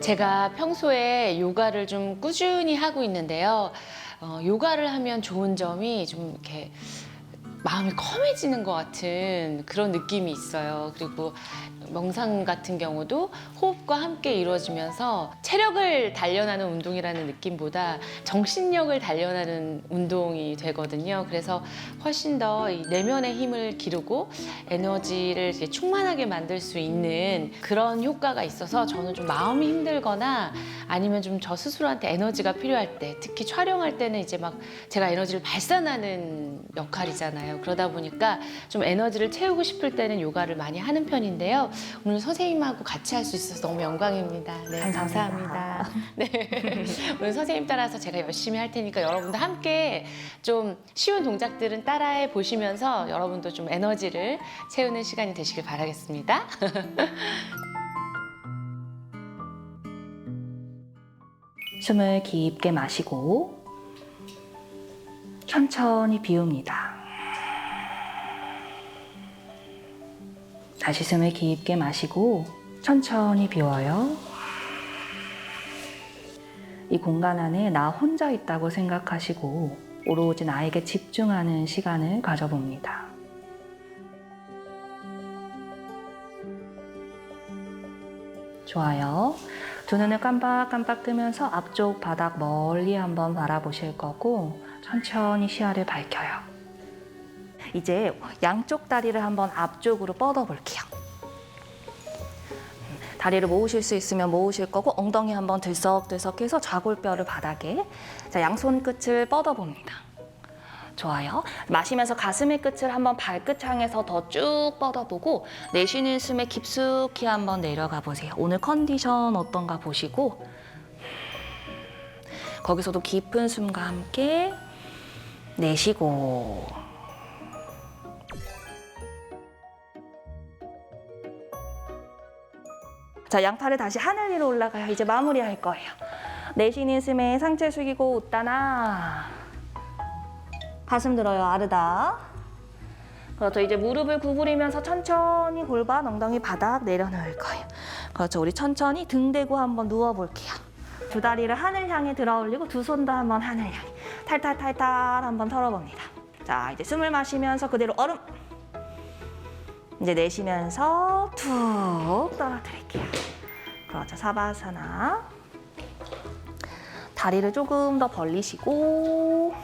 제가 평소에 요가를 좀 꾸준히 하고 있는데요. 어, 요가를 하면 좋은 점이 좀 이렇게 마음이 컴해지는 것 같은 그런 느낌이 있어요. 그리고 명상 같은 경우도 호흡과 함께 이루어지면서 체력을 단련하는 운동이라는 느낌보다 정신력을 단련하는 운동이 되거든요. 그래서 훨씬 더이 내면의 힘을 기르고 에너지를 충만하게 만들 수 있는 그런 효과가 있어서 저는 좀 마음이 힘들거나 아니면 좀 저 스스로한테 에너지가 필요할 때 특히 촬영할 때는 이제 막 제가 에너지를 발산하는 역할이잖아요. 그러다 보니까 좀 에너지를 채우고 싶을 때는 요가를 많이 하는 편인데요. 오늘 선생님하고 같이 할 수 있어서 너무 영광입니다. 네, 감사합니다. 감사합니다. 네. 오늘 선생님 따라서 제가 열심히 할 테니까 여러분들 함께 좀 쉬운 동작들은 따라해 보시면서 여러분도 좀 에너지를 채우는 시간이 되시길 바라겠습니다. 숨을 깊게 마시고 천천히 비웁니다. 다시 숨을 깊게 마시고 천천히 비워요. 이 공간 안에 나 혼자 있다고 생각하시고 오로지 나에게 집중하는 시간을 가져봅니다. 좋아요. 두 눈을 깜빡깜빡 뜨면서 앞쪽 바닥 멀리 한번 바라보실 거고 천천히 시야를 밝혀요. 이제 양쪽 다리를 한번 앞쪽으로 뻗어 볼게요. 다리를 모으실 수 있으면 모으실 거고 엉덩이 한번 들썩들썩해서 좌골뼈를 바닥에 자 양손 끝을 뻗어 봅니다. 좋아요. 마시면서 가슴의 끝을 한번 발끝 향해서 더 쭉 뻗어보고 내쉬는 숨에 깊숙이 한번 내려가 보세요. 오늘 컨디션 어떤가 보시고 거기서도 깊은 숨과 함께 내쉬고 자 양팔을 다시 하늘 위로 올라가요. 이제 마무리할 거예요. 내쉬는 숨에 상체 숙이고 웃다나 가슴 들어요. 아르다. 그렇죠. 이제 무릎을 구부리면서 천천히 골반 엉덩이 바닥 내려놓을 거예요. 그렇죠. 우리 천천히 등 대고 한번 누워볼게요. 두 다리를 하늘 향해 들어 올리고 두 손도 한번 하늘 향해 탈탈탈탈 한번 털어봅니다. 자, 이제 숨을 마시면서 그대로 얼음. 이제 내쉬면서 툭 떨어뜨릴게요. 그렇죠. 사바사나. 다리를 조금 더 벌리시고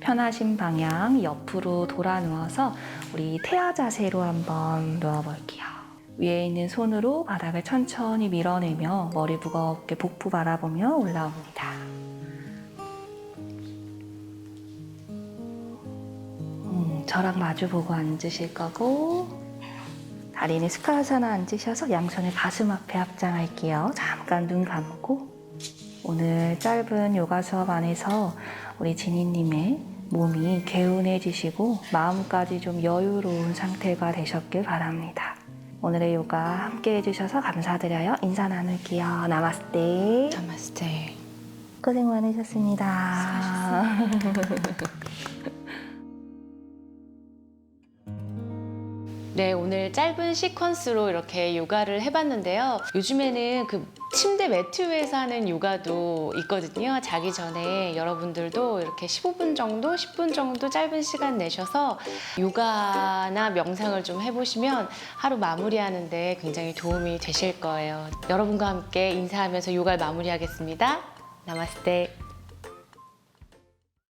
편하신 방향 옆으로 돌아 누워서 우리 태아 자세로 한번 누워볼게요. 위에 있는 손으로 바닥을 천천히 밀어내며 머리 무겁게 복부 바라보며 올라옵니다. 음, 저랑 마주보고 앉으실 거고 다리는 스카사나 앉으셔서 양손을 가슴 앞에 합장할게요. 잠깐 눈 감고 오늘 짧은 요가 수업 안에서 우리 지니님의 몸이 개운해지시고 마음까지 좀 여유로운 상태가 되셨길 바랍니다. 오늘의 요가 함께 해주셔서 감사드려요. 인사 나눌게요. 나마스테. 나마스테. 고생 많으셨습니다. 네, 오늘 짧은 시퀀스로 이렇게 요가를 해봤는데요. 요즘에는 그 침대 매트 위에서 하는 요가도 있거든요. 자기 전에 여러분들도 이렇게 15분 정도, 10분 정도 짧은 시간 내셔서 요가나 명상을 좀 해보시면 하루 마무리하는데 굉장히 도움이 되실 거예요. 여러분과 함께 인사하면서 요가를 마무리하겠습니다. 나마스테.